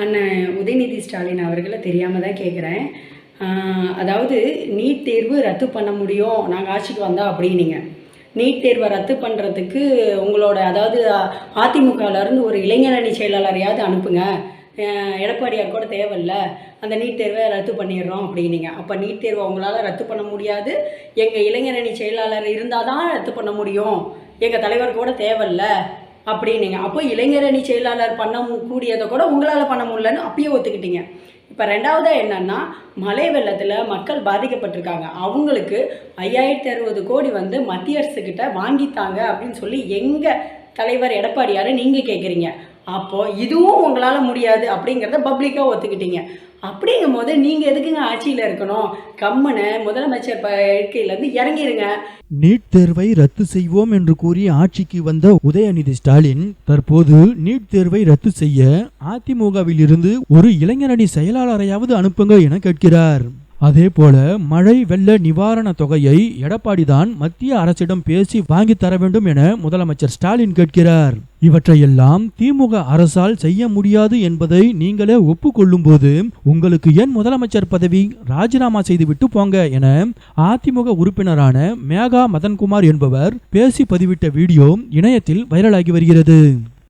அண்ணன் உதயநிதி ஸ்டாலின் அவர்களை தெரியாமல் தான் கேட்குறேன் அதாவது நீட் தேர்வு ரத்து பண்ண முடியும் நாங்கள் ஆட்சிக்கு வந்தால் அப்படின்னீங்க. நீட் தேர்வை ரத்து பண்ணுறதுக்கு உங்களோட அதாவது அதிமுகலேருந்து ஒரு இளைஞரணி செயலாளரையாவது அனுப்புங்க. எடப்பாடியார் கூட தேவையில்ல. அந்த நீட் தேர்வை ரத்து பண்ணிடுறோம் அப்படின்னீங்க. அப்போ நீட் தேர்வை உங்களால் ரத்து பண்ண முடியாது. எங்கள் இளைஞரணி செயலாளர் இருந்தால் தான் ரத்து பண்ண முடியும். எங்கள் தலைவர் கூட தேவையில்ல. அப்படின்னீங்க. அப்போ இளைஞரணி செயலாளர் பண்ண கூடியதை கூட உங்களால் பண்ண முடியலன்னு அப்பயே ஒத்துக்கிட்டீங்க. இப்போ ரெண்டாவதாக என்னன்னா மழை வெள்ளத்தில் மக்கள் பாதிக்கப்பட்டிருக்காங்க. அவங்களுக்கு ஐயாயிரத்தி அறுபது கோடி வந்து மத்திய அரசுக்கிட்ட வாங்கித்தாங்க அப்படின்னு சொல்லி எங்கள் தலைவர் எடப்பாடியார் நீங்கள் கேட்குறீங்க அப்போது இதுவும் உங்களால் முடியாது அப்படிங்கிறத பப்ளிக்காக ஒத்துக்கிட்டீங்க. அப்படிங்கும் போது நீங்கள் எதுக்குங்க ஆட்சியில் இருக்கணும்? கம்முன்னு முதலமைச்சர் இருக்கையிலேருந்து இறங்கிருங்க. நீட் தேர்வை ரத்து செய்வோம் என்று கூறி ஆட்சிக்கு வந்த உதயநிதி ஸ்டாலின் தற்போது நீட் தேர்வை ரத்து செய்ய அதிமுகவில் இருந்து ஒரு இளைஞரணி செயலாளரையாவது அனுப்புங்க என கேட்கிறார். அதே போல மழை வெள்ள நிவாரண தொகையை எடப்பாடி தான் மத்திய அரசிடம் பேசி வாங்கி தர வேண்டும் என முதலமைச்சர் ஸ்டாலின் கேட்கிறார். இவற்றையெல்லாம் திமுக அரசால் செய்ய முடியாது என்பதை நீங்களே ஒப்புக்கொள்ளும் போது உங்களுக்கு ஏன் முதலமைச்சர் பதவி ராஜினாமா செய்துவிட்டு போங்க என அதிமுக உறுப்பினரான மேகா மதன்குமார் என்பவர் பேசி பதிவிட்ட வீடியோ இணையத்தில் வைரலாகி வருகிறது.